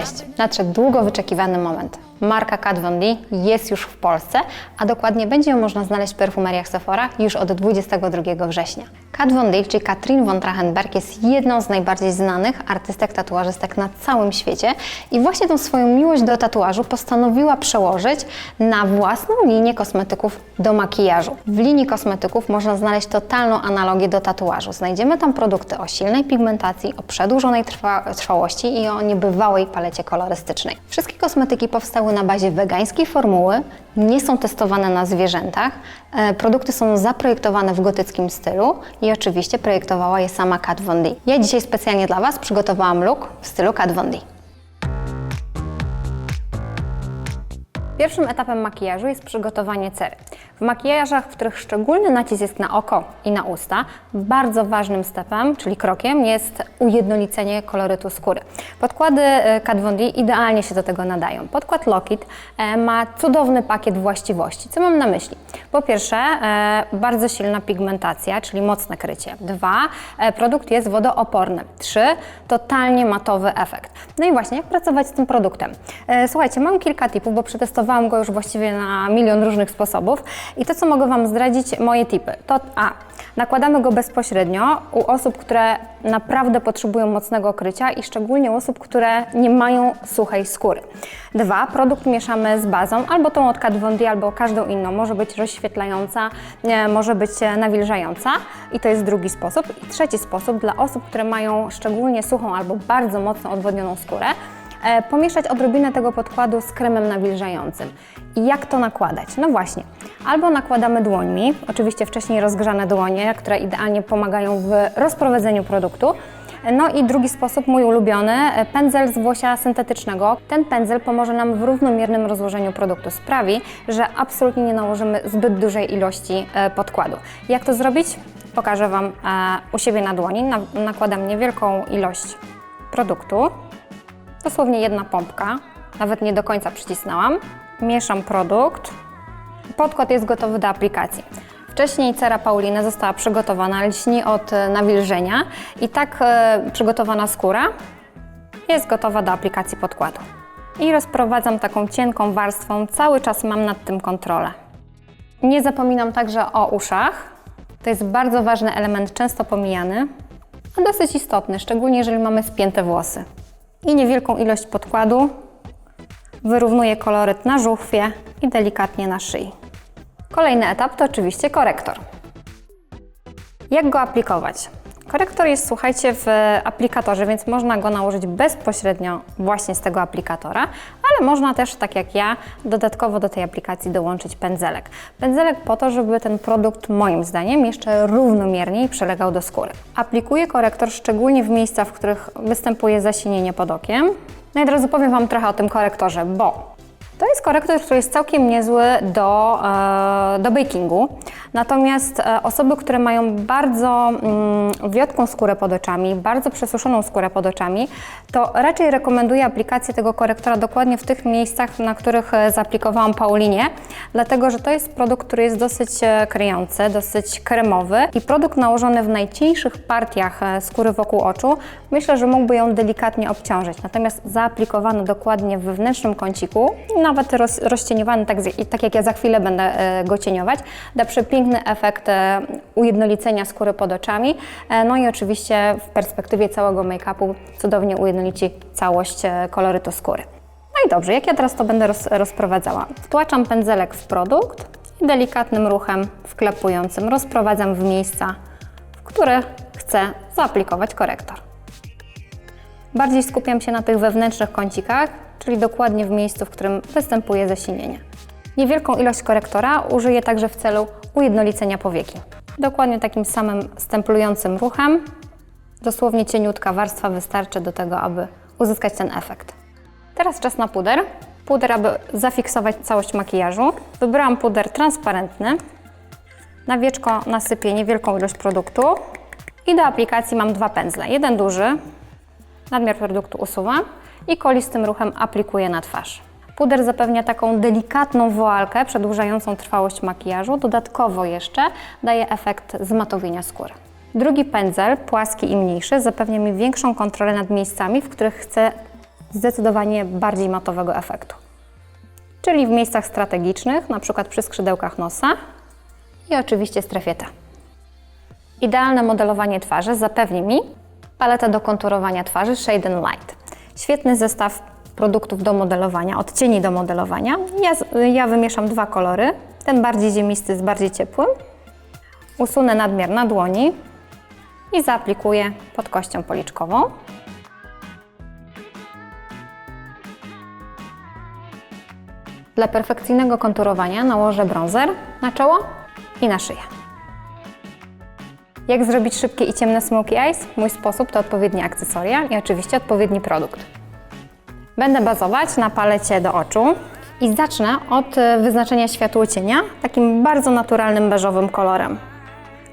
Cześć! Nadszedł długo wyczekiwany moment. Marka Kat Von D jest już w Polsce, a dokładnie będzie ją można znaleźć w perfumeriach Sephora już od 22 września. Kat Von D, czyli Katrin von Trachenberg, jest jedną z najbardziej znanych artystek tatuażystek na całym świecie i właśnie tą swoją miłość do tatuażu postanowiła przełożyć na własną linię kosmetyków do makijażu. W linii kosmetyków można znaleźć totalną analogię do tatuażu. Znajdziemy tam produkty o silnej pigmentacji, o przedłużonej trwa trwałości i o niebywałej palecie kolorystycznej. Wszystkie kosmetyki powstały na bazie wegańskiej formuły, nie są testowane na zwierzętach. E, Produkty są zaprojektowane w gotyckim stylu i oczywiście projektowała je sama Kat Von D. Ja dzisiaj specjalnie dla Was przygotowałam look w stylu Kat Von D. Pierwszym etapem makijażu jest przygotowanie cery. W makijażach, w których szczególny nacisk jest na oko i na usta, bardzo ważnym stepem, czyli krokiem, jest ujednolicenie kolorytu skóry. Podkłady e, Kat Von D idealnie się do tego nadają. Podkład Lockit e, ma cudowny pakiet właściwości. Co mam na myśli? Po pierwsze, e, bardzo silna pigmentacja, czyli mocne krycie. Dwa, produkt jest wodooporny. Trzy, totalnie matowy efekt. No i właśnie, jak pracować z tym produktem? Słuchajcie, mam kilka tipów, bo przetestowałam go już właściwie na milion różnych sposobów. I to, co mogę Wam zdradzić, moje tipy, to A. Nakładamy go bezpośrednio u osób, które naprawdę potrzebują mocnego krycia i szczególnie u osób, które nie mają suchej skóry. Dwa, produkt mieszamy z bazą, albo tą od Kat Von D, albo każdą inną. Może być rozświetlająca, może być e, nawilżająca i to jest drugi sposób. I trzeci sposób dla osób, które mają szczególnie suchą albo bardzo mocno odwodnioną skórę, pomieszać odrobinę tego podkładu z kremem nawilżającym. I jak to nakładać? No właśnie, albo nakładamy dłońmi, oczywiście wcześniej rozgrzane dłonie, które idealnie pomagają w rozprowadzeniu produktu. No i drugi sposób, mój ulubiony, e, pędzel z włosia syntetycznego. Ten pędzel pomoże nam w równomiernym rozłożeniu produktu. Sprawi, że absolutnie nie nałożymy zbyt dużej ilości e, podkładu. Jak to zrobić? Pokażę Wam e, u siebie na dłoni. Na- Nakładam niewielką ilość produktu, dosłownie jedna pompka, nawet nie do końca przycisnęłam. Mieszam produkt. Podkład jest gotowy do aplikacji. Wcześniej cera Pauliny została przygotowana, lśni od e, nawilżenia i tak e, przygotowana skóra jest gotowa do aplikacji podkładu. I rozprowadzam taką cienką warstwą, cały czas mam nad tym kontrolę. Nie zapominam także o uszach. To jest bardzo ważny element, często pomijany, a dosyć istotny, szczególnie jeżeli mamy spięte włosy. I niewielką ilość podkładu wyrównuję koloryt na żuchwie i delikatnie na szyi. Kolejny etap to oczywiście korektor. Jak go aplikować? Korektor jest, słuchajcie, w aplikatorze, więc można go nałożyć bezpośrednio właśnie z tego aplikatora, ale można też, tak jak ja, dodatkowo do tej aplikacji dołączyć pędzelek. Pędzelek po to, żeby ten produkt, moim zdaniem, jeszcze równomierniej przylegał do skóry. Aplikuję korektor szczególnie w miejscach, w których występuje zasinienie pod okiem. No i od razu powiem Wam trochę o tym korektorze, bo to jest korektor, który jest całkiem niezły do, e, do bakingu. Natomiast e, osoby, które mają bardzo mm, wiotką skórę pod oczami, bardzo przesuszoną skórę pod oczami, to raczej rekomenduję aplikację tego korektora dokładnie w tych miejscach, na których e, zaaplikowałam Paulinie, dlatego że to jest produkt, który jest dosyć kryjący, dosyć kremowy i produkt nałożony w najcieńszych partiach skóry wokół oczu, myślę, że mógłby ją delikatnie obciążyć. Natomiast zaaplikowany dokładnie w wewnętrznym kąciku, nawet roz, rozcieniowany, tak, tak jak ja za chwilę będę e, go cieniować, da przepiękny efekt e, ujednolicenia skóry pod oczami. E, no i oczywiście w perspektywie całego make-upu cudownie ujednolici całość kolorytu skóry. No i dobrze, jak ja teraz to będę roz, rozprowadzała? Wtłaczam pędzelek w produkt i delikatnym ruchem wklepującym rozprowadzam w miejsca, w które chcę zaaplikować korektor. Bardziej skupiam się na tych wewnętrznych kącikach, czyli dokładnie w miejscu, w którym występuje zasinienie. Niewielką ilość korektora użyję także w celu ujednolicenia powieki. Dokładnie takim samym stemplującym ruchem, dosłownie cieniutka warstwa wystarczy do tego, aby uzyskać ten efekt. Teraz czas na puder. Puder, aby zafiksować całość makijażu. Wybrałam puder transparentny. Na wieczko nasypię niewielką ilość produktu i do aplikacji mam dwa pędzle. Jeden duży, nadmiar produktu usuwam i kolistym ruchem aplikuję na twarz. Puder zapewnia taką delikatną woalkę przedłużającą trwałość makijażu. Dodatkowo jeszcze daje efekt zmatowienia skóry. Drugi pędzel, płaski i mniejszy, zapewnia mi większą kontrolę nad miejscami, w których chcę zdecydowanie bardziej matowego efektu. Czyli w miejscach strategicznych, przykład przy skrzydełkach nosa i oczywiście strefie T. Idealne modelowanie twarzy zapewni mi paletę do konturowania twarzy Shade Light. Świetny zestaw produktów do modelowania, odcieni do modelowania. Ja, ja wymieszam dwa kolory, ten bardziej ziemisty z bardziej ciepłym. Usunę nadmiar na dłoni i zaaplikuję pod kością policzkową. Dla perfekcyjnego konturowania nałożę bronzer na czoło i na szyję. Jak zrobić szybkie i ciemne smoky eyes? Mój sposób to odpowiednie akcesoria i oczywiście odpowiedni produkt. Będę bazować na palecie do oczu i zacznę od e, wyznaczenia światłocienia takim bardzo naturalnym beżowym kolorem.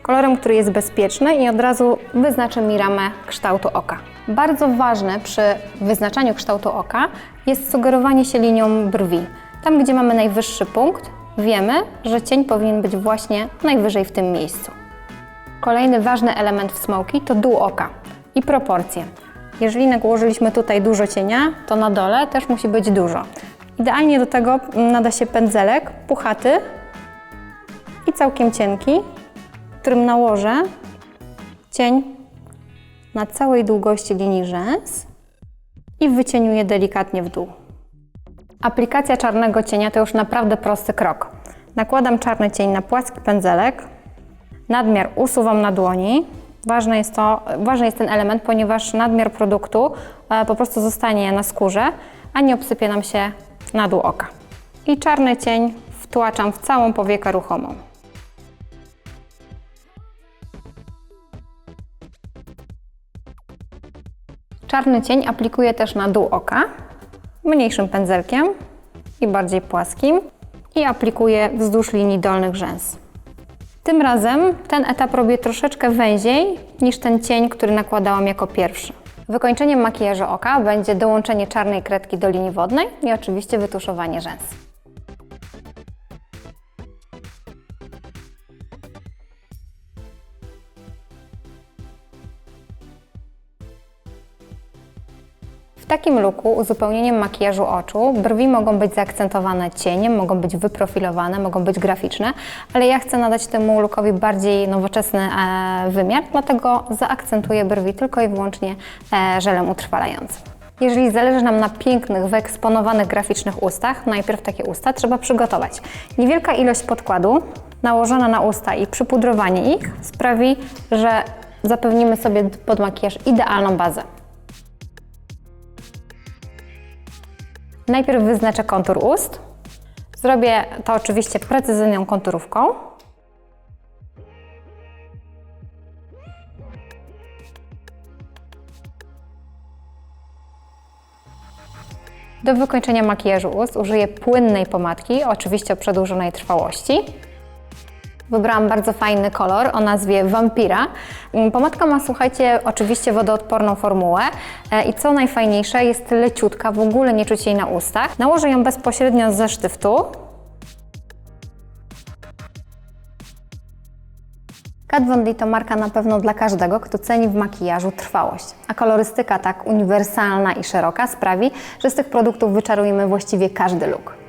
Kolorem, który jest bezpieczny i od razu wyznaczy mi ramę kształtu oka. Bardzo ważne przy wyznaczaniu kształtu oka jest sugerowanie się linią brwi. Tam, gdzie mamy najwyższy punkt, wiemy, że cień powinien być właśnie najwyżej w tym miejscu. Kolejny ważny element w smoki to dół oka i proporcje. Jeżeli nałożyliśmy tutaj dużo cienia, to na dole też musi być dużo. Idealnie do tego nada się pędzelek puchaty i całkiem cienki, którym nałożę cień na całej długości linii rzęs i wycieniuję delikatnie w dół. Aplikacja czarnego cienia to już naprawdę prosty krok. Nakładam czarny cień na płaski pędzelek, Nadmiar usuwam na dłoni. Ważny jest, to, ważny jest ten element, ponieważ nadmiar produktu e, po prostu zostanie na skórze, a nie obsypie nam się na dół oka. I czarny cień wtłaczam w całą powiekę ruchomą. Czarny cień aplikuję też na dół oka, mniejszym pędzelkiem i bardziej płaskim i aplikuję wzdłuż linii dolnych rzęs. Tym razem ten etap robię troszeczkę węziej niż ten cień, który nakładałam jako pierwszy. Wykończeniem makijażu oka będzie dołączenie czarnej kredki do linii wodnej i oczywiście wytuszowanie rzęs. Takim luku uzupełnieniem makijażu oczu brwi mogą być zaakcentowane cieniem, mogą być wyprofilowane, mogą być graficzne, ale ja chcę nadać temu lookowi bardziej nowoczesny e, wymiar, dlatego zaakcentuję brwi tylko i wyłącznie e, żelem utrwalającym. Jeżeli zależy nam na pięknych, wyeksponowanych graficznych ustach, najpierw takie usta trzeba przygotować. Niewielka ilość podkładu nałożona na usta i przypudrowanie ich sprawi, że zapewnimy sobie pod makijaż idealną bazę. Najpierw wyznaczę kontur ust. Zrobię to oczywiście precyzyjną konturówką. Do wykończenia makijażu ust użyję płynnej pomadki, oczywiście o przedłużonej trwałości. Wybrałam bardzo fajny kolor o nazwie Vampira. Mm, Pomadka ma, słuchajcie, oczywiście wodoodporną formułę e, i co najfajniejsze, jest leciutka, w ogóle nie czuć jej na ustach. Nałożę ją bezpośrednio ze sztyftu. Kat Von D to marka na pewno dla każdego, kto ceni w makijażu trwałość. A kolorystyka tak uniwersalna i szeroka sprawi, że z tych produktów wyczarujemy właściwie każdy look.